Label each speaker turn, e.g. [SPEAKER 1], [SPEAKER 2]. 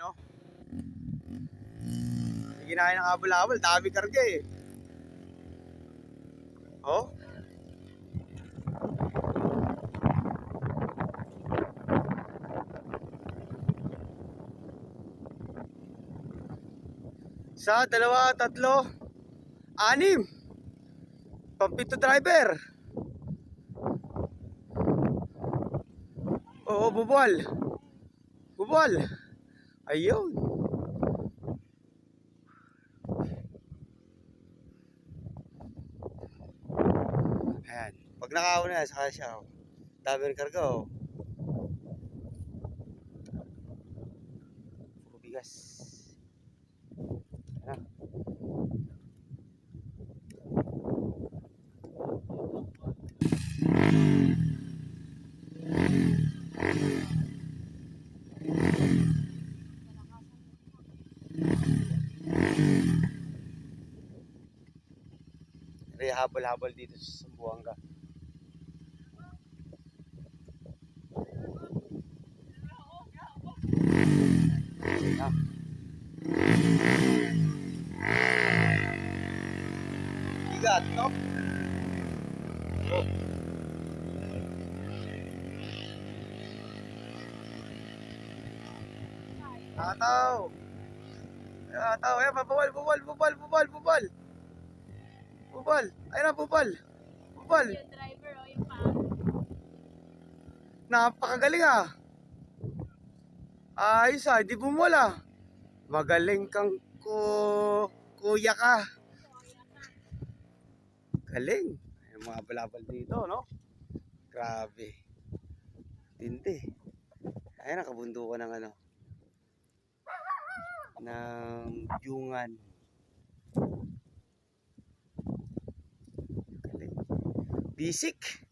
[SPEAKER 1] No? Ginahin ng habol-habol, dami karga eh. Oh? Sa dalawa, tatlo, anim. Pampito driver. Oo, bubol. Bubol. Ayun. Ayan. Pag nakauna, saka siya. oh. Dami ng karga, oh. Puro bigas. May habol-habol dito sa Sambuanga. Ah. Bigat, no? Oh. Tataw! Tataw! Ayan, bubal, bubal, bubal, bubal, bubal! Bubal! Ayun na, bubal! Bubal!
[SPEAKER 2] Yung driver o yung pa.
[SPEAKER 1] Napakagaling ah. Ayos ah, di bumula. Magaling kang ku kuya ka. Galing. Yung mga balabal dito, no? Grabe. Tindi. Ayun, nakabundukan ng ano. Ng yungan. Bisik.